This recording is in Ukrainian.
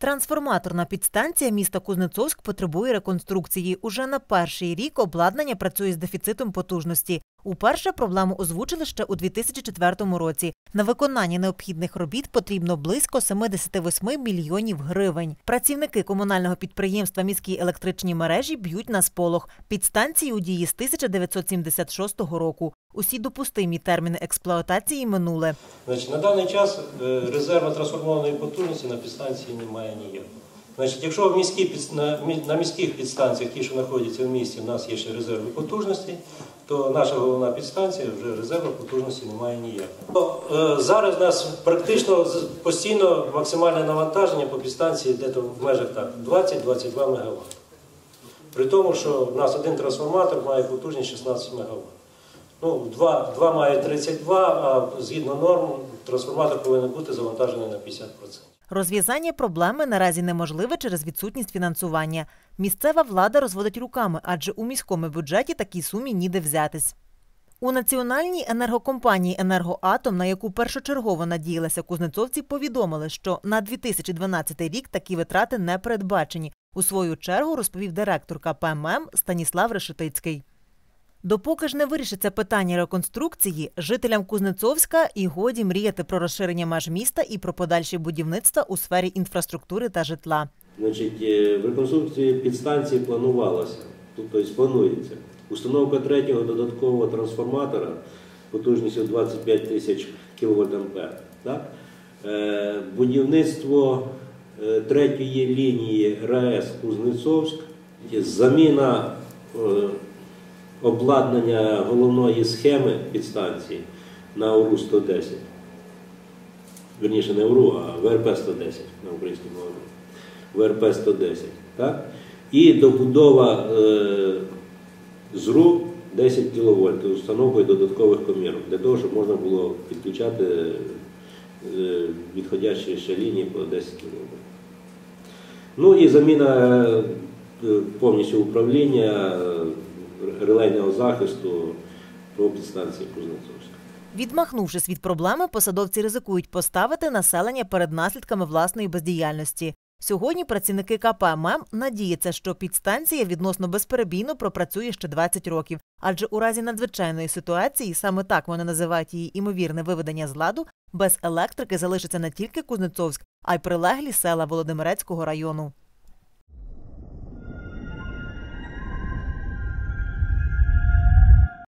Трансформаторна підстанція міста Кузнецовськ потребує реконструкції. Уже на перший рік обладнання працює з дефіцитом потужності. Уперше проблему озвучили ще у 2004 році. На виконання необхідних робіт потрібно близько 78 мільйонів гривень. Працівники комунального підприємства міські електричні мережі б'ють на сполох. Підстанції у дії з 1976 року. Усі допустимі терміни експлуатації минули. На даний час е, резерву трансформованої потужності на підстанції немає ніякого. Значить, якщо в міські, на, міських підстанціях, ті, що знаходяться в місті, у нас є ще резерви потужності, то наша головна підстанція вже резерву потужності немає ніякого. Е, Зараз у нас практично постійно максимальне навантаження по підстанції десь в межах 20-22 МВт. При тому, що в нас один трансформатор має потужність 16 МВт. Ну, два, два має 32, а згідно норм трансформатор повинен бути завантажений на 50%. Розв'язання проблеми наразі неможливе через відсутність фінансування. Місцева влада розводить руками, адже у міському бюджеті такій сумі ніде взятись. У національній енергокомпанії Енергоатом, на яку першочергово надіялися кузнецовці, повідомили, що на 2012 рік такі витрати не передбачені. У свою чергу розповів директор КП МЕМ Станіслав Решетицький. Допоки ж не вирішиться питання реконструкції, жителям Кузнецовська і годі мріяти про розширення меж міста і про подальші будівництва у сфері інфраструктури та житла. Значить, е, в реконструкції підстанції планувалося, тобто планується установка третього додаткового трансформатора потужністю 25 тисяч кВт. Так? Е, Будівництво е, третьої лінії РАЕС Кузнецовськ, заміна обладнання головної схеми підстанції на УРУ-110. Верніше не УРУ, а ВРП-110 на українській мові. ВРП-110. Так? І добудова е, ЗРУ 10 кВт установкою додаткових комірок, для того, щоб можна було підключати е, відходящі ще лінії по 10 кВт. Ну і заміна е, повністю управління релейного захисту по підстанції Кузнецовська. Відмахнувшись від проблеми, посадовці ризикують поставити населення перед наслідками власної бездіяльності. Сьогодні працівники КП МЕМ надіються, що підстанція відносно безперебійно пропрацює ще 20 років, адже у разі надзвичайної ситуації, саме так вони називають її імовірне виведення з ладу, без електрики залишиться не тільки Кузнецовськ, а й прилеглі села Володимирецького району.